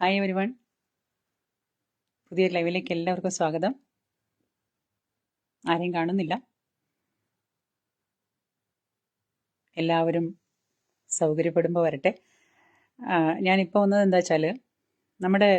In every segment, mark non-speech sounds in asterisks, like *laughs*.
Hi every one പുതിയ ലൈവിലേക്ക് എല്ലാവർക്കും സ്വാഗതം. ആരെയും കാണുന്നില്ല. എല്ലാവരും സൗകര്യപ്പെടുമ്പോൾ വരട്ടെ. ഞാനിപ്പോൾ വന്നത് എന്താ വെച്ചാൽ നമ്മുടെ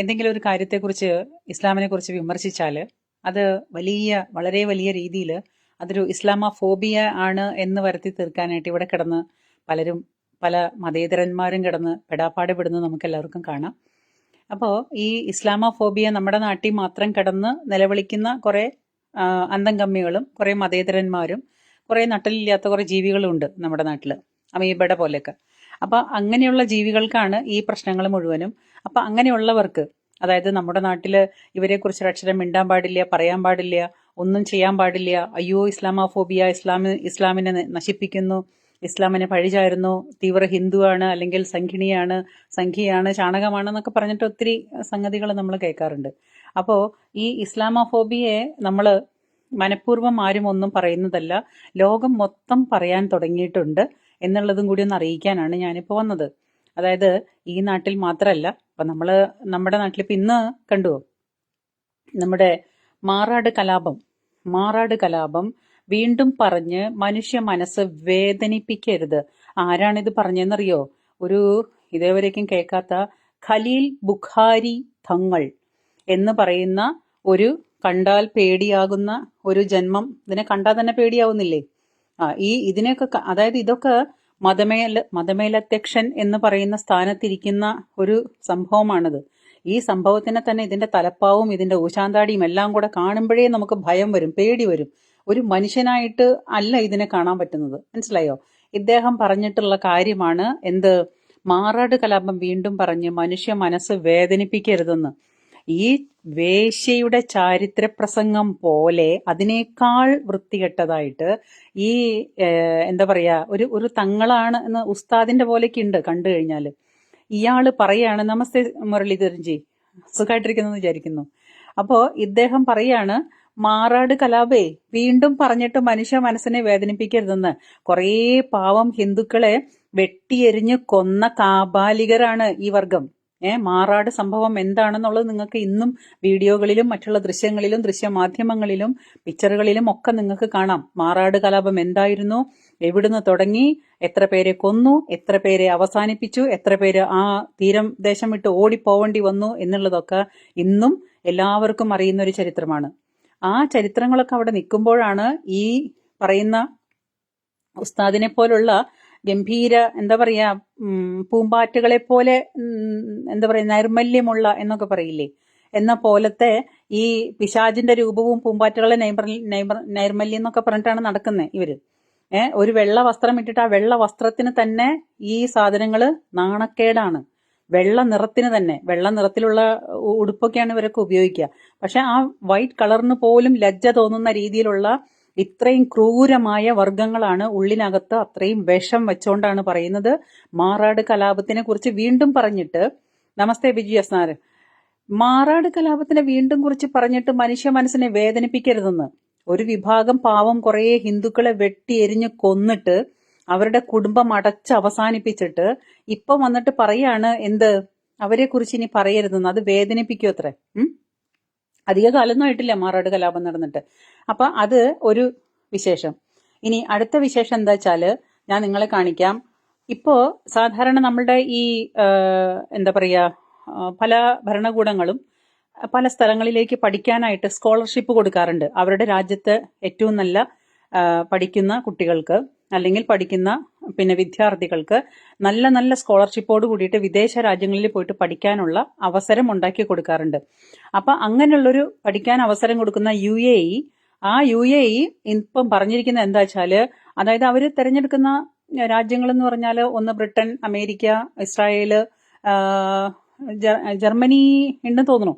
എന്തെങ്കിലും ഒരു കാര്യത്തെക്കുറിച്ച് ഇസ്ലാമിനെ കുറിച്ച് വിമർശിച്ചാൽ അത് വലിയ വളരെ വലിയ രീതിയിൽ അതൊരു ഇസ്ലാമ ഫോബിയ ആണ് എന്ന് വരുത്തി തീർക്കാനായിട്ട് ഇവിടെ കിടന്ന് പലരും പല മതേതരന്മാരും കിടന്ന് പെടാപ്പാട് പെടുന്നത് നമുക്ക് എല്ലാവർക്കും കാണാം. അപ്പോൾ ഈ ഇസ്ലാമോഫോബിയ നമ്മുടെ നാട്ടിൽ മാത്രം കിടന്ന് നിലവിളിക്കുന്ന കുറേ അന്തം കമ്മികളും കുറേ മതേതരന്മാരും കുറേ നട്ടലില്ലാത്ത കുറേ ജീവികളും ഉണ്ട് നമ്മുടെ നാട്ടിൽ അമീബയുടെ പോലെയൊക്കെ. അപ്പോൾ അങ്ങനെയുള്ള ജീവികൾക്കാണ് ഈ പ്രശ്നങ്ങൾ മുഴുവനും. അപ്പോൾ അങ്ങനെയുള്ളവർക്ക് അതായത് നമ്മുടെ നാട്ടിൽ ഇവരെക്കുറിച്ച് അക്ഷരം മിണ്ടാൻ പാടില്ല പറയാൻ പാടില്ല ഒന്നും ചെയ്യാൻ പാടില്ല അയ്യോ ഇസ്ലാമോഫോബിയ ഇസ്ലാമി ഇസ്ലാമിനെ നശിപ്പിക്കുന്നു ഇസ്ലാമിനെ പഴിചായിരുന്നു തീവ്ര ഹിന്ദുവാണ് അല്ലെങ്കിൽ സംഘിണിയാണ് സംഘിയാണ് ചാണകമാണ് എന്നൊക്കെ പറഞ്ഞിട്ട് ഒത്തിരി സംഗതികൾ നമ്മൾ കേൾക്കാറുണ്ട്. അപ്പോൾ ഈ ഇസ്ലാമോഫോബിയെ നമ്മൾ മനഃപൂർവം ആരും ഒന്നും പറയുന്നതല്ല ലോകം മൊത്തം പറയാൻ തുടങ്ങിയിട്ടുണ്ട് എന്നുള്ളതും കൂടി ഒന്ന് അറിയിക്കാനാണ് ഞാനിപ്പോൾ വന്നത്. അതായത് ഈ നാട്ടിൽ മാത്രമല്ല ഇപ്പം നമ്മൾ നമ്മുടെ നാട്ടിൽ ഇപ്പം ഇന്ന് കണ്ടുവോ? നമ്മുടെ മാറാട് കലാപം മാറാട് കലാപം വീണ്ടും പറഞ്ഞ് മനുഷ്യ മനസ്സ് വേദനിപ്പിക്കരുത്. ആരാണിത് പറഞ്ഞെന്നറിയോ? ഒരു ഇതേവരേക്കും കേൾക്കാത്ത ഖലീൽ ബുഖാരി തങ്ങൾ എന്ന് പറയുന്ന ഒരു കണ്ടാൽ പേടിയാകുന്ന ഒരു ജന്മം. ഇതിനെ കണ്ടാൽ തന്നെ പേടിയാവുന്നില്ലേ? ആ ഈ ഇതിനെയൊക്കെ അതായത് ഇതൊക്കെ മതമേല മതമേലധ്യക്ഷൻ എന്ന് പറയുന്ന സ്ഥാനത്തിരിക്കുന്ന ഒരു സംഭവമാണിത്. ഈ സംഭവത്തിനെ തന്നെ ഇതിന്റെ തലപ്പാവും ഇതിന്റെ ഊശാന്താടിയും എല്ലാം കൂടെ കാണുമ്പോഴേ നമുക്ക് ഭയം വരും പേടി വരും. ഒരു മനുഷ്യനായിട്ട് അല്ല ഇതിനെ കാണാൻ പറ്റുന്നത്. മനസ്സിലായോ? ഇദ്ദേഹം പറഞ്ഞിട്ടുള്ള കാര്യമാണ് എന്ത്? മാറാട് കലാപം വീണ്ടും പറഞ്ഞ് മനുഷ്യ മനസ്സ് വേദനിപ്പിക്കരുതെന്ന്. ഈ വേശ്യയുടെ ചാരിത്ര പ്രസംഗം പോലെ അതിനേക്കാൾ വൃത്തികെട്ടതായിട്ട് ഈ എന്താ പറയാ ഒരു ഒരു തങ്ങളാണ് എന്ന് ഉസ്താദിന്റെ പോലെയൊക്കെ ഉണ്ട് കണ്ടു കഴിഞ്ഞാൽ ഇയാൾ പറയാണ് നമസ്തേ മുരളീധരൻജി. സുഖമായിട്ടിരിക്കുന്നു വിചാരിക്കുന്നു. അപ്പോ ഇദ്ദേഹം പറയാണ് മാറാട് കലാപേ വീണ്ടും പറഞ്ഞിട്ട് മനുഷ്യ മനസ്സിനെ വേദനിപ്പിക്കരുതെന്ന്. കുറേ പാവം ഹിന്ദുക്കളെ വെട്ടിയെരിഞ്ഞ് കൊന്ന കാബാലികരാണ് ഈ വർഗം. ഏ മാറാട് സംഭവം എന്താണെന്നുള്ളത് നിങ്ങൾക്ക് ഇന്നും വീഡിയോകളിലും മറ്റുള്ള ദൃശ്യങ്ങളിലും ദൃശ്യമാധ്യമങ്ങളിലും പിക്ചറുകളിലും ഒക്കെ നിങ്ങൾക്ക് കാണാം. മാറാട് കലാപം എന്തായിരുന്നു? എവിടുന്ന് തുടങ്ങി? എത്ര പേരെ കൊന്നു? എത്ര പേരെ അവസാനിപ്പിച്ചു? എത്ര പേര് ആ തീരം ദേശം വിട്ട് ഓടിപ്പോവേണ്ടി വന്നു എന്നുള്ളതൊക്കെ ഇന്നും എല്ലാവർക്കും അറിയുന്ന ഒരു ചരിത്രമാണ്. ആ ചരിത്രങ്ങളൊക്കെ അവിടെ നിൽക്കുമ്പോഴാണ് ഈ പറയുന്ന ഉസ്താദിനെ പോലുള്ള ഗംഭീര എന്താ പറയാ പൂമ്പാറ്റുകളെ പോലെ എന്താ പറയാ നൈർമല്യമുള്ള എന്നൊക്കെ പറയില്ലേ? എന്ന പോലത്തെ ഈ പിശാജിന്റെ രൂപവും പൂമ്പാറ്റകളെ നൈമർ നൈമർ നൈർമല്യം എന്നൊക്കെ പറഞ്ഞിട്ടാണ് നടക്കുന്നത് ഇവർ. ഏഹ് ഒരു വെള്ള വസ്ത്രം ഇട്ടിട്ട് ആ വെള്ള വസ്ത്രത്തിന് തന്നെ ഈ സാധനങ്ങൾ നാണക്കേടാണ്. വെള്ള നിറത്തിന് തന്നെ വെള്ള നിറത്തിലുള്ള ഉടുപ്പൊക്കെയാണ് ഇവരൊക്കെ ഉപയോഗിക്കുക. പക്ഷെ ആ വൈറ്റ് കളറിന് പോലും ലജ്ജ തോന്നുന്ന രീതിയിലുള്ള ഇത്രയും ക്രൂരമായ വർഗങ്ങളാണ് ഉള്ളിനകത്ത് അത്രയും വിഷം വെച്ചോണ്ടാണ് പറയുന്നത്. മാറാട് കലാപത്തിനെ കുറിച്ച് വീണ്ടും പറഞ്ഞിട്ട് നമസ്തേ ബിജു യസ്നാർ മാറാട് കലാപത്തിനെ വീണ്ടും കുറിച്ച് പറഞ്ഞിട്ട് മനുഷ്യ മനസ്സിനെ വേദനിപ്പിക്കരുതെന്ന്. ഒരു വിഭാഗം പാവം കുറേ ഹിന്ദുക്കളെ വെട്ടി എരിഞ്ഞ് കൊന്നിട്ട് അവരുടെ കുടുംബം അടച്ച് അവസാനിപ്പിച്ചിട്ട് ഇപ്പൊ വന്നിട്ട് പറയാണ് എന്ത്? അവരെ കുറിച്ച് ഇനി പറയരുതെന്ന്. അത് വേദനിപ്പിക്കും അത്രേ. അധിക കാലൊന്നും ആയിട്ടില്ല മാറാട് കലാപം നടന്നിട്ട്. അപ്പൊ അത് ഒരു വിശേഷം. ഇനി അടുത്ത വിശേഷം എന്താ വെച്ചാൽ ഞാൻ നിങ്ങളെ കാണിക്കാം. ഇപ്പോ സാധാരണ നമ്മളുടെ ഈ എന്താ പറയാ പല ഭരണകൂടങ്ങളും പല സ്ഥലങ്ങളിലേക്ക് പഠിക്കാനായിട്ട് സ്കോളർഷിപ്പ് കൊടുക്കാറുണ്ട്. അവരുടെ രാജ്യത്ത് ഏറ്റവും നല്ല പഠിക്കുന്ന കുട്ടികൾക്ക്. അല്ലെങ്കിൽ പഠിക്കുന്ന പിന്നെ വിദ്യാർത്ഥികൾക്ക് നല്ല നല്ല സ്കോളർഷിപ്പോട് കൂടിയിട്ട് വിദേശ രാജ്യങ്ങളിൽ പോയിട്ട് പഠിക്കാനുള്ള അവസരം ഉണ്ടാക്കി കൊടുക്കാറുണ്ട്. അപ്പൊ അങ്ങനെയുള്ളൊരു പഠിക്കാൻ അവസരം കൊടുക്കുന്ന യു എ ഇ ആ യു എ ഇ ഇപ്പം പറഞ്ഞിരിക്കുന്ന എന്താ വെച്ചാൽ അതായത് അവർ തിരഞ്ഞെടുക്കുന്ന രാജ്യങ്ങൾ എന്ന് പറഞ്ഞാൽ ഒന്ന് ബ്രിട്ടൻ അമേരിക്ക ഇസ്രായേൽ ജർമ്മനി ഉണ്ടെന്ന് തോന്നുന്നു.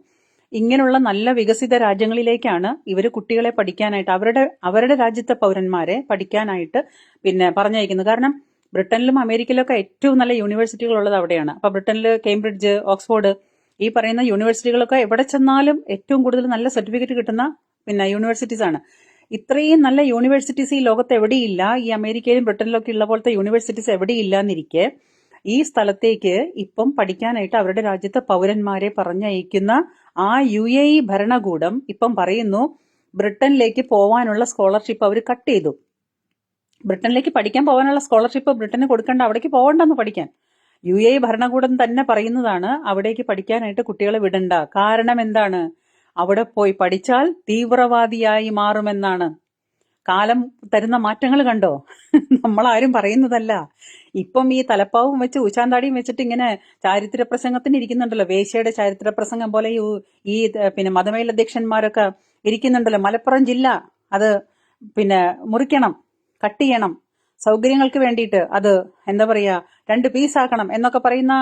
ഇങ്ങനെയുള്ള നല്ല വികസിത രാജ്യങ്ങളിലേക്കാണ് ഇവർ കുട്ടികളെ പഠിക്കാനായിട്ട് അവരുടെ അവരുടെ രാജ്യത്തെ പൗരന്മാരെ പഠിക്കാനായിട്ട് പിന്നെ പറഞ്ഞയക്കുന്നത്. കാരണം ബ്രിട്ടനിലും അമേരിക്കയിലും ഒക്കെ ഏറ്റവും നല്ല യൂണിവേഴ്സിറ്റികൾ ഉള്ളത് അവിടെയാണ്. അപ്പൊ ബ്രിട്ടനിൽ കേംബ്രിഡ്ജ് ഓക്സ്ഫോർഡ് ഈ പറയുന്ന യൂണിവേഴ്സിറ്റികളൊക്കെ എവിടെ ചെന്നാലും ഏറ്റവും കൂടുതൽ നല്ല സർട്ടിഫിക്കറ്റ് കിട്ടുന്ന പിന്നെ യൂണിവേഴ്സിറ്റീസ് ആണ്. ഇത്രയും നല്ല യൂണിവേഴ്സിറ്റീസ് ഈ ലോകത്ത് എവിടെയില്ല. ഈ അമേരിക്കയിലും ബ്രിട്ടനിലൊക്കെ ഉള്ള പോലത്തെ യൂണിവേഴ്സിറ്റീസ് എവിടെയില്ല എന്നിരിക്കെ ഈ സ്ഥലത്തേക്ക് ഇപ്പം പഠിക്കാനായിട്ട് അവരുടെ രാജ്യത്തെ പൗരന്മാരെ പറഞ്ഞയക്കുന്ന ആ യു എ ഇ ഭരണകൂടം ഇപ്പം പറയുന്നു ബ്രിട്ടനിലേക്ക് പോവാനുള്ള സ്കോളർഷിപ്പ് അവർ കട്ട് ചെയ്തു. ബ്രിട്ടനിലേക്ക് പഠിക്കാൻ പോകാനുള്ള സ്കോളർഷിപ്പ് ബ്രിട്ടന് കൊടുക്കേണ്ട അവിടേക്ക് പോകണ്ടെന്ന് പഠിക്കാൻ. യു എ ഭരണകൂടം തന്നെ പറയുന്നതാണ് അവിടേക്ക് പഠിക്കാനായിട്ട് കുട്ടികളെ വിടണ്ട. കാരണം എന്താണ്? അവിടെ പോയി പഠിച്ചാൽ തീവ്രവാദിയായി മാറുമെന്നാണ്. കാലം തരുന്ന മാറ്റങ്ങൾ കണ്ടോ? *laughs* നമ്മളാരും പറയുന്നതല്ല. ഇപ്പം ഈ തലപ്പാവും വെച്ച് ഉച്ചാന്താടിയും വെച്ചിട്ട് ഇങ്ങനെ ചാരിത്ര പ്രസംഗത്തിന് ഇരിക്കുന്നുണ്ടല്ലോ. വേശ്യയുടെ ചാരിത്ര പ്രസംഗം പോലെ ഈ പിന്നെ മതമേലധ്യക്ഷന്മാരൊക്കെ ഇരിക്കുന്നുണ്ടല്ലോ. മലപ്പുറം ജില്ല അത് പിന്നെ മുറിക്കണം കട്ട് ചെയ്യണം. സൗകര്യങ്ങൾക്ക് വേണ്ടിയിട്ട് അത് എന്താ പറയാ രണ്ട് പീസാക്കണം എന്നൊക്കെ പറയുന്ന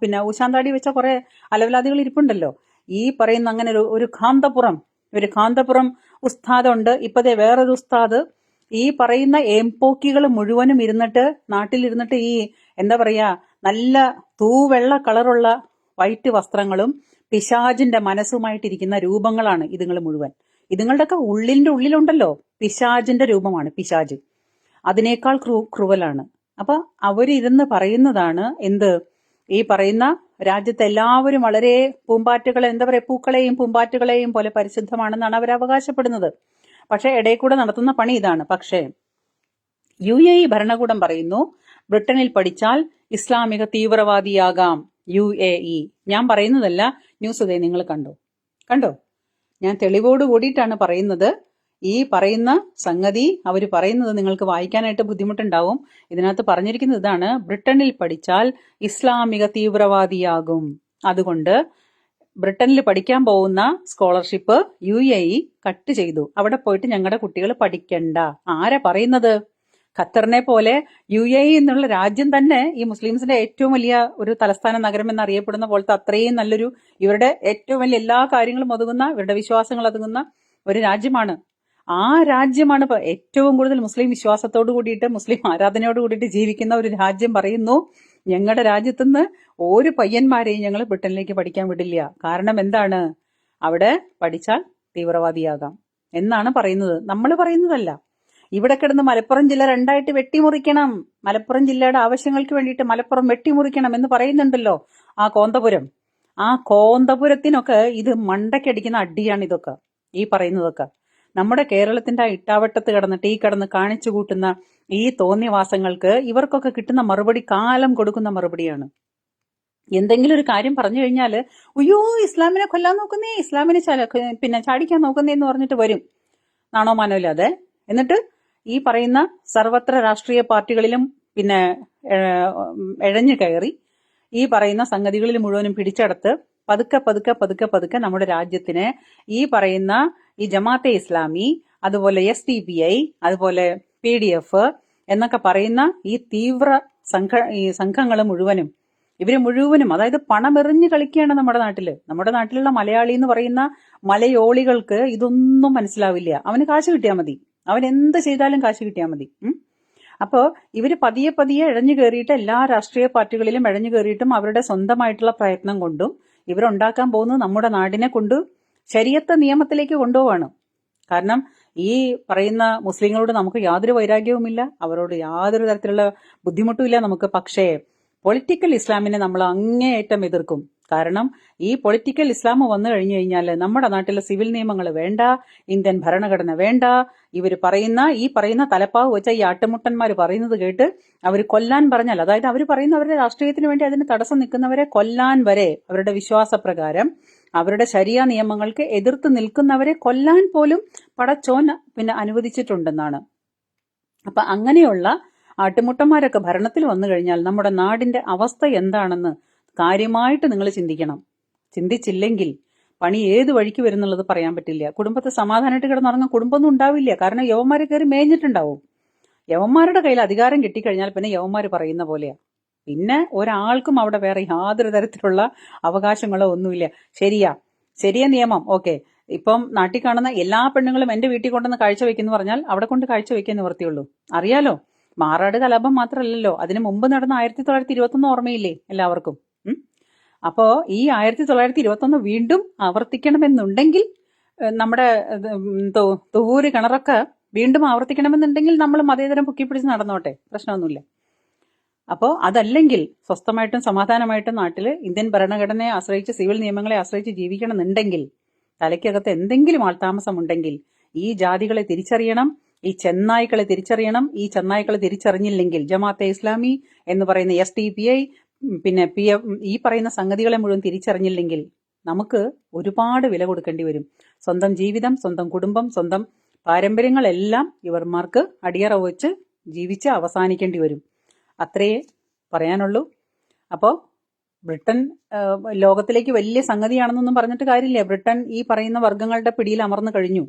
പിന്നെ ഉശാന്താടി വെച്ച കുറെ അലവലാദികൾ ഇരിപ്പുണ്ടല്ലോ. ഈ പറയുന്ന അങ്ങനെ ഒരു ഒരു കാന്തപുറം ഒരു കാന്തപുരം ഉസ്താദുണ്ട്. ഇപ്പതേ വേറൊരു ഉസ്താദ് ഈ പറയുന്ന എംപോക്കികൾ മുഴുവനും ഇരുന്നിട്ട് നാട്ടിലിരുന്നിട്ട് ഈ എന്താ പറയാ നല്ല തൂവെള്ള കളറുള്ള വൈറ്റ് വസ്ത്രങ്ങളും പിശാജിന്റെ മനസ്സുമായിട്ടിരിക്കുന്ന രൂപങ്ങളാണ് ഇതുങ്ങൾ മുഴുവൻ. ഇതുങ്ങളുടെയൊക്കെ ഉള്ളിന്റെ ഉള്ളിലുണ്ടല്ലോ. പിശാജിന്റെ രൂപമാണ് പിശാജ്. അതിനേക്കാൾ ക്രൂ ക്രൂവലാണ്. അപ്പൊ അവരിരുന്ന് പറയുന്നതാണ് എന്ത്? ഈ പറയുന്ന രാജ്യത്തെ എല്ലാവരും വളരെ പൂമ്പാറ്റുകളെ എന്താ പറയുക പൂക്കളെയും പൂമ്പാറ്റുകളെയും പോലെ പരിശുദ്ധമാണെന്നാണ് അവർ അവകാശപ്പെടുന്നത്. പക്ഷേ ഇടയിൽ കൂടെ നടത്തുന്ന പണി ഇതാണ്. പക്ഷേ യു എ ഇ ഭരണകൂടം പറയുന്നു ബ്രിട്ടനിൽ പഠിച്ചാൽ ഇസ്ലാമിക തീവ്രവാദിയാകാം യു എ ഇ. ഞാൻ പറയുന്നതല്ല ന്യൂസ് ഇതേ നിങ്ങൾ കണ്ടോ? കണ്ടോ? ഞാൻ തെളിവോട് കൂടിയിട്ടാണ് പറയുന്നത്. ഈ പറയുന്ന സംഗതി അവർ പറയുന്നത് നിങ്ങൾക്ക് വായിക്കാനായിട്ട് ബുദ്ധിമുട്ടുണ്ടാവും. ഇതിനകത്ത് പറഞ്ഞിരിക്കുന്നത് ഇതാണ് ബ്രിട്ടനിൽ പഠിച്ചാൽ ഇസ്ലാമിക തീവ്രവാദിയാകും. അതുകൊണ്ട് ബ്രിട്ടനിൽ പഠിക്കാൻ പോകുന്ന scholarship U A E cut ചെയ്തു. അവിടെ പോയിട്ട് ഞങ്ങളുടെ കുട്ടികൾ പഠിക്കണ്ട. ആരാ പറയുന്നത്? ഖത്തറിനെ പോലെ യു എ ഇ എന്നുള്ള രാജ്യം തന്നെ ഈ മുസ്ലിംസിന്റെ ഏറ്റവും വലിയ ഒരു തലസ്ഥാന നഗരം എന്നറിയപ്പെടുന്ന പോലത്തെ അത്രയും നല്ലൊരു ഇവരുടെ ഏറ്റവും വലിയ എല്ലാ കാര്യങ്ങളും ഒതുങ്ങുന്ന ഇവരുടെ വിശ്വാസങ്ങൾ ഒതുങ്ങുന്ന ഒരു രാജ്യമാണ് ആ രാജ്യമാണ് ഏറ്റവും കൂടുതൽ മുസ്ലിം വിശ്വാസത്തോട് കൂടിയിട്ട് മുസ്ലിം ആരാധനയോട് കൂടിയിട്ട് ജീവിക്കുന്ന ഒരു രാജ്യം പറയുന്നു. ഞങ്ങളുടെ രാജ്യത്തുനിന്ന് ഒരു പയ്യന്മാരെയും ഞങ്ങൾ ബ്രിട്ടനിലേക്ക് പഠിക്കാൻ വിടില്ല. കാരണം എന്താണ്? അവിടെ പഠിച്ചാൽ തീവ്രവാദിയാകാം എന്നാണ് പറയുന്നത്. നമ്മൾ പറയുന്നതല്ല. ഇവിടെ കിടന്ന് മലപ്പുറം ജില്ല രണ്ടായിട്ട് വെട്ടിമുറിക്കണം. മലപ്പുറം ജില്ലയുടെ ആവശ്യങ്ങൾക്ക് വേണ്ടിയിട്ട് മലപ്പുറം വെട്ടിമുറിക്കണം എന്ന് പറയുന്നുണ്ടല്ലോ ആ കോന്തപുരം. ആ കോന്തപുരത്തിനൊക്കെ ഇത് മണ്ടയ്ക്കടിക്കുന്ന അടിയാണ് ഇതൊക്കെ ഈ പറയുന്നതൊക്കെ. നമ്മുടെ കേരളത്തിന്റെ ആ ഇട്ടാവട്ടത്ത് കിടന്നിട്ട് ഈ കിടന്ന് കാണിച്ചു കൂട്ടുന്ന ഈ തോന്നിവാസങ്ങൾക്ക് ഇവർക്കൊക്കെ കിട്ടുന്ന മറുപടി കാലം കൊടുക്കുന്ന മറുപടിയാണ്. എന്തെങ്കിലും ഒരു കാര്യം പറഞ്ഞു കഴിഞ്ഞാൽ അയ്യോ ഇസ്ലാമിനെ കൊല്ലാൻ നോക്കുന്നേ ഇസ്ലാമിനെ പിന്നെ ചാടിക്കാൻ നോക്കുന്നേ എന്ന് പറഞ്ഞിട്ട് വരും. നാണോ മാനോ ഇല്ലാതെ എന്നിട്ട് ഈ പറയുന്ന സർവത്ര രാഷ്ട്രീയ പാർട്ടികളിലും പിന്നെ എഴഞ്ഞു കയറി ഈ പറയുന്ന സംഗതികളിൽ മുഴുവനും പിടിച്ചെടുത്ത് പതുക്കെ പതുക്കെ പതുക്കെ പതുക്കെ നമ്മുടെ രാജ്യത്തിന് ഈ പറയുന്ന ഈ ജമാഅത്തെ ഇസ്ലാമി അതുപോലെ എസ് ഐ അതുപോലെ പി ഡി എഫ് എന്നൊക്കെ പറയുന്ന ഈ തീവ്ര സംഘ ഈ സംഘങ്ങൾ മുഴുവനും ഇവർ മുഴുവനും അതായത് പണമെറിഞ്ഞ് കളിക്കുകയാണ് നമ്മുടെ നാട്ടിൽ. നമ്മുടെ നാട്ടിലുള്ള മലയാളി എന്ന് പറയുന്ന മലയോളികൾക്ക് ഇതൊന്നും മനസ്സിലാവില്ല. അവന് കാശ് കിട്ടിയാൽ മതി. അവൻ എന്ത് ചെയ്താലും കാശ് കിട്ടിയാൽ മതി. അപ്പോൾ അപ്പോ ഇവർ പതിയെ പതിയെ ഇഴഞ്ഞു കയറിയിട്ട് എല്ലാ രാഷ്ട്രീയ പാർട്ടികളിലും ഇഴഞ്ഞു കയറിയിട്ടും അവരുടെ സ്വന്തമായിട്ടുള്ള പ്രയത്നം കൊണ്ടും ഇവരുണ്ടാക്കാൻ പോകുന്നത് നമ്മുടെ നാടിനെ കൊണ്ട് ശരിയത്ത നിയമത്തിലേക്ക് കൊണ്ടുപോവാണ്. കാരണം ഈ പറയുന്ന മുസ്ലിങ്ങളോട് നമുക്ക് യാതൊരു വൈരാഗ്യവുമില്ല. അവരോട് യാതൊരു തരത്തിലുള്ള ബുദ്ധിമുട്ടുമില്ല നമുക്ക്. പക്ഷേ പൊളിറ്റിക്കൽ ഇസ്ലാമിനെ നമ്മൾ അങ്ങേയറ്റം എതിർക്കും. കാരണം ഈ പൊളിറ്റിക്കൽ ഇസ്ലാം വന്നു കഴിഞ്ഞു കഴിഞ്ഞാൽ നമ്മുടെ നാട്ടിലെ സിവിൽ നിയമങ്ങൾ വേണ്ട ഇന്ത്യൻ ഭരണഘടന വേണ്ട. ഇവർ പറയുന്ന ഈ പറയുന്ന തലപ്പാവ് വെച്ച ഈ ആട്ടുമുട്ടന്മാർ പറയുന്നത് കേട്ട് അവർ കൊല്ലാൻ പറഞ്ഞാൽ അതായത് അവർ പറയുന്ന അവരുടെ രാഷ്ട്രീയത്തിന് വേണ്ടി അതിന് തടസ്സം നിൽക്കുന്നവരെ കൊല്ലാൻ വരെ അവരുടെ വിശ്വാസപ്രകാരം അവരുടെ ശരിയ നിയമങ്ങൾക്ക് എതിർത്ത് നിൽക്കുന്നവരെ കൊല്ലാൻ പോലും പടച്ചോൻ പിന്നെ അനുവദിച്ചിട്ടുണ്ടെന്നാണ്. അപ്പൊ അങ്ങനെയുള്ള ആട്ടുമുട്ടന്മാരൊക്കെ ഭരണത്തിൽ വന്നു കഴിഞ്ഞാൽ നമ്മുടെ നാടിന്റെ അവസ്ഥ എന്താണെന്ന് കാര്യമായിട്ട് നിങ്ങൾ ചിന്തിക്കണം. ചിന്തിച്ചില്ലെങ്കിൽ പണി ഏത് വഴിക്ക് വരുന്നുള്ളത് പറയാൻ പറ്റില്ല. കുടുംബത്തെ സമാധാനമായിട്ട് കിടന്നുറങ്ങാൻ കുടുംബമൊന്നും ഉണ്ടാവില്ല. കാരണം യവന്മാരെ കയറി മേഞ്ഞിട്ടുണ്ടാവും. യവന്മാരുടെ കയ്യിൽ അധികാരം കിട്ടിക്കഴിഞ്ഞാൽ പിന്നെ യവന്മാർ പറയുന്ന പോലെയാ. പിന്നെ ഒരാൾക്കും അവിടെ വേറെ യാതൊരു തരത്തിലുള്ള അവകാശങ്ങളോ ഒന്നുമില്ല. ശരിയാ. ശരിയ നിയമം. ഓക്കെ. ഇപ്പം നാട്ടിൽ കാണുന്ന എല്ലാ പെണ്ണുങ്ങളും എന്റെ വീട്ടിൽ കൊണ്ടുവന്ന് കാഴ്ച വെക്കുന്നു പറഞ്ഞാൽ അവിടെ കൊണ്ട് കാഴ്ച വെക്കാൻ നിവർത്തിയുള്ളൂ അറിയാലോ? മാറാട് കലാപം മാത്രമല്ലല്ലോ. അതിനു മുമ്പ് നടന്ന ആയിരത്തി തൊള്ളായിരത്തി ഇരുപത്തൊന്ന് ഓർമ്മയില്ലേ എല്ലാവർക്കും? ഉം? അപ്പോ ഈ ആയിരത്തി തൊള്ളായിരത്തി ഇരുപത്തൊന്ന് വീണ്ടും ആവർത്തിക്കണമെന്നുണ്ടെങ്കിൽ നമ്മുടെ തൂര് കിണറൊക്കെ വീണ്ടും ആവർത്തിക്കണമെന്നുണ്ടെങ്കിൽ നമ്മൾ മതേതരം പൊക്കി പിടിച്ച് നടന്നോട്ടെ പ്രശ്നമൊന്നുമില്ല അപ്പോൾ അതല്ലെങ്കിൽ സ്വസ്ഥമായിട്ടും സമാധാനമായിട്ടും നാട്ടിൽ ഇന്ത്യൻ ഭരണഘടനയെ ആശ്രയിച്ച് സിവിൽ നിയമങ്ങളെ ആശ്രയിച്ച് ജീവിക്കണമെന്നുണ്ടെങ്കിൽ തലയ്ക്കകത്ത് എന്തെങ്കിലും ആൾതാമസം ഉണ്ടെങ്കിൽ ഈ ജാതികളെ തിരിച്ചറിയണം ഈ ചെന്നായ്ക്കളെ തിരിച്ചറിയണം ഈ ചെന്നായ്ക്കളെ തിരിച്ചറിഞ്ഞില്ലെങ്കിൽ ജമാഅത്തെ ഇസ്ലാമി എന്ന് പറയുന്ന എസ് ടി പി ഐ പിന്നെ പി ഈ പറയുന്ന സംഗതികളെ മുഴുവൻ തിരിച്ചറിഞ്ഞില്ലെങ്കിൽ നമുക്ക് ഒരുപാട് വില കൊടുക്കേണ്ടി വരും. സ്വന്തം ജീവിതം സ്വന്തം കുടുംബം സ്വന്തം പാരമ്പര്യങ്ങളെല്ലാം ഇവർമാർക്ക് അടിയറ വെച്ച് ജീവിച്ച് അവസാനിക്കേണ്ടി വരും. അത്രയേ പറയാനുള്ളൂ. അപ്പോൾ ബ്രിട്ടൻ ലോകത്തിലേക്ക് വലിയ സംഗതിയാണെന്നൊന്നും പറഞ്ഞിട്ട് കാര്യമില്ല. ബ്രിട്ടൻ ഈ പറയുന്ന വർഗങ്ങളുടെ പിടിയിൽ അമർന്നു കഴിഞ്ഞു.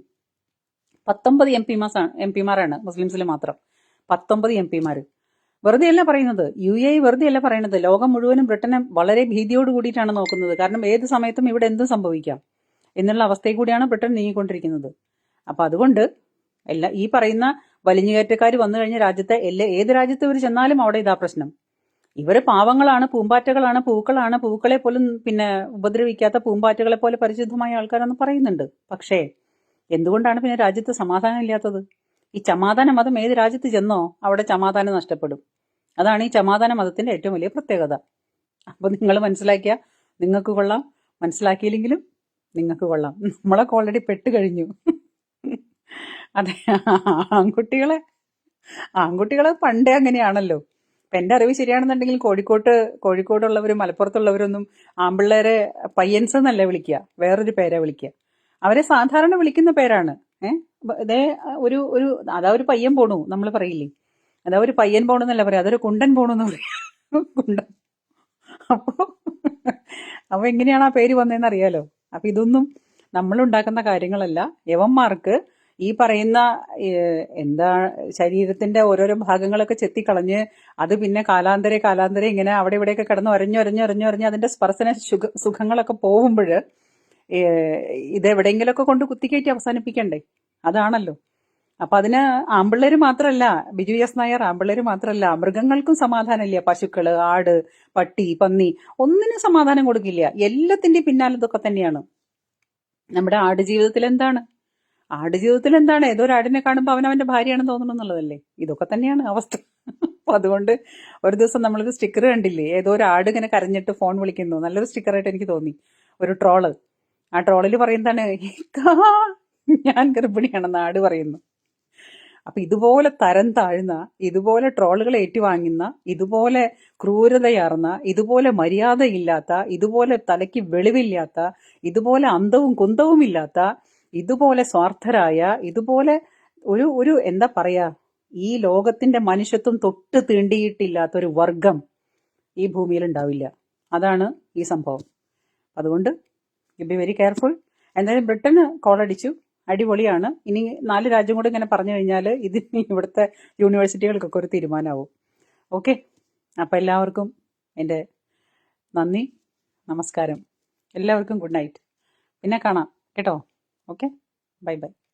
പത്തൊമ്പത് എം പിമാർ എം പിമാരാണ് മുസ്ലിംസിൽ മാത്രം. പത്തൊമ്പത് എം പിമാർ വെറുതെ അല്ല പറയുന്നത്. യു എ വെറുതെ അല്ല പറയുന്നത്. ലോകം മുഴുവനും ബ്രിട്ടനെ വളരെ ഭീതിയോട് കൂടിയിട്ടാണ് നോക്കുന്നത്. കാരണം ഏത് സമയത്തും ഇവിടെ എന്തും സംഭവിക്കാം എന്നുള്ള അവസ്ഥയിൽ കൂടിയാണ് ബ്രിട്ടൻ നീങ്ങിക്കൊണ്ടിരിക്കുന്നത്. അപ്പൊ അതുകൊണ്ട് എല്ലാ ഈ പറയുന്ന വലിഞ്ഞുകയറ്റക്കാർ വന്നു കഴിഞ്ഞ രാജ്യത്തെ എല്ലാ ഏത് രാജ്യത്ത് ഇവർ ചെന്നാലും അവിടെ ഇതാ പ്രശ്നം. ഇവർ പാവങ്ങളാണ് പൂമ്പാറ്റകളാണ് പൂക്കളാണ്. പൂക്കളെ പോലും പിന്നെ ഉപദ്രവിക്കാത്ത പൂമ്പാറ്റകളെ പോലെ പരിശുദ്ധമായ ആൾക്കാരെന്ന് പറയുന്നുണ്ട്. പക്ഷേ എന്തുകൊണ്ടാണ് പിന്നെ രാജ്യത്ത് സമാധാനം ഇല്ലാത്തത്? ഈ ചമാധാന മതം ഏത് രാജ്യത്ത് ചെന്നോ അവിടെ ചമാധാനം നഷ്ടപ്പെടും. അതാണ് ഈ ചമാധാന മതത്തിന്റെ ഏറ്റവും വലിയ പ്രത്യേകത. അപ്പൊ നിങ്ങൾ മനസ്സിലാക്കിയ നിങ്ങൾക്ക് കൊള്ളാം മനസ്സിലാക്കിയില്ലെങ്കിലും നിങ്ങൾക്ക് കൊള്ളാം. നമ്മളൊക്കെ ഓൾറെഡി പെട്ട് കഴിഞ്ഞു. അതെ ആൺകുട്ടികളെ ആൺകുട്ടികളെ പണ്ടേ അങ്ങനെയാണല്ലോ. ഇപ്പൊ എന്റെ അറിവ് ശരിയാണെന്നുണ്ടെങ്കിൽ കോഴിക്കോട്ട് കോഴിക്കോടുള്ളവരും മലപ്പുറത്തുള്ളവരൊന്നും ആമ്പിള്ളേരെ പയ്യൻസ് എന്നല്ല വിളിക്കുക വേറൊരു പേരാ വിളിക്കുക. അവരെ സാധാരണ വിളിക്കുന്ന പേരാണ്. ഏഹ് ഇതേ ഒരു ഒരു അതാ ഒരു പയ്യൻ പോണു നമ്മൾ പറയില്ലേ? അതാ ഒരു പയ്യൻ പോണെന്നല്ല പറയാം അതൊരു കുണ്ടൻ പോണെന്ന് പറയാം. കുണ്ടൻ. അപ്പോ അപ്പൊ എങ്ങനെയാണ് ആ പേര് വന്നതെന്ന് അറിയാലോ? അപ്പൊ ഇതൊന്നും നമ്മൾ ഉണ്ടാക്കുന്ന കാര്യങ്ങളല്ല. യവന്മാർക്ക് ഈ പറയുന്ന എന്താ ശരീരത്തിന്റെ ഓരോരോ ഭാഗങ്ങളൊക്കെ ചെത്തിക്കളഞ്ഞ് അത് പിന്നെ കാലാന്തരെ കാലാന്തരെ ഇങ്ങനെ അവിടെ ഇവിടെയൊക്കെ കിടന്ന് ഒരഞ്ഞു ഒരഞ്ഞു ഒരഞ്ഞു ഒരഞ്ഞ് അതിന്റെ സ്പർശന സുഖ സുഖങ്ങളൊക്കെ പോകുമ്പോൾ ഇതെവിടെയെങ്കിലുമൊക്കെ കൊണ്ട് കുത്തിക്കയറ്റി അവസാനിപ്പിക്കണ്ടേ? അതാണല്ലോ. അപ്പൊ അതിന് ആമ്പിള്ളേര് മാത്രല്ല ബിജു എസ് നായർ ആമ്പിള്ളേര് മാത്രല്ല മൃഗങ്ങൾക്കും സമാധാനമില്ല. പശുക്കൾ ആട് പട്ടി പന്നി ഒന്നിനും സമാധാനം കൊടുക്കില്ല. എല്ലാത്തിന്റെയും പിന്നാലെ ഇതൊക്കെ തന്നെയാണ്. നമ്മുടെ ആട് ജീവിതത്തിൽ എന്താണ്? ആട് ജീവിതത്തിൽ എന്താണ്? ഏതോ ഒരു ആടിനെ കാണുമ്പോൾ അവൻ അവന്റെ ഭാര്യയാണെന്ന് തോന്നണം എന്നുള്ളതല്ലേ? ഇതൊക്കെ തന്നെയാണ് അവസ്ഥ. അപ്പൊ അതുകൊണ്ട് ഒരു ദിവസം നമ്മളൊരു സ്റ്റിക്കർ കണ്ടില്ലേ? ഏതോ ഒരു ആട് ഇങ്ങനെ കരഞ്ഞിട്ട് ഫോൺ വിളിക്കുന്നു. നല്ലൊരു സ്റ്റിക്കറായിട്ട് എനിക്ക് തോന്നി. ഒരു ട്രോൾ. ആ ട്രോളിൽ പറയുന്നതാണ് ഞാൻ ഗർഭിണിയാണെന്ന് ആട് പറയുന്നു. അപ്പൊ ഇതുപോലെ തരം താഴ്ന്ന ഇതുപോലെ ട്രോളുകൾ ഏറ്റുവാങ്ങുന്ന ഇതുപോലെ ക്രൂരതയാർന്ന ഇതുപോലെ മര്യാദയില്ലാത്ത ഇതുപോലെ തലയ്ക്ക് വെളിവില്ലാത്ത ഇതുപോലെ അന്തവും കുന്തവും ഇല്ലാത്ത ഇതുപോലെ സ്വാർത്ഥരായ ഇതുപോലെ ഒരു ഒരു എന്താ പറയാ ഈ ലോകത്തിന്റെ മനുഷ്യത്വം തൊട്ട് തീണ്ടിയിട്ടില്ലാത്ത ഒരു വർഗം ഈ ഭൂമിയിൽ ഉണ്ടാവില്ല അതാണ് ഈ സംഭവം. അതുകൊണ്ട് ബി വെരി കെയർഫുൾ എന്തായാലും ബ്രിട്ടന് കോളടിച്ചു. അടിപൊളിയാണ്. ഇനി നാല് രാജ്യം കൂടെ ഇങ്ങനെ പറഞ്ഞു കഴിഞ്ഞാൽ ഇതിന് ഇവിടുത്തെ യൂണിവേഴ്സിറ്റികൾക്കൊക്കെ ഒരു തീരുമാനമാവും. ഓക്കെ? അപ്പം എല്ലാവർക്കും എന്റെ നന്ദി നമസ്കാരം. എല്ലാവർക്കും ഗുഡ് നൈറ്റ്. പിന്നെ കാണാം. കേട്ടോ? ഓക്കെ? Bye bye.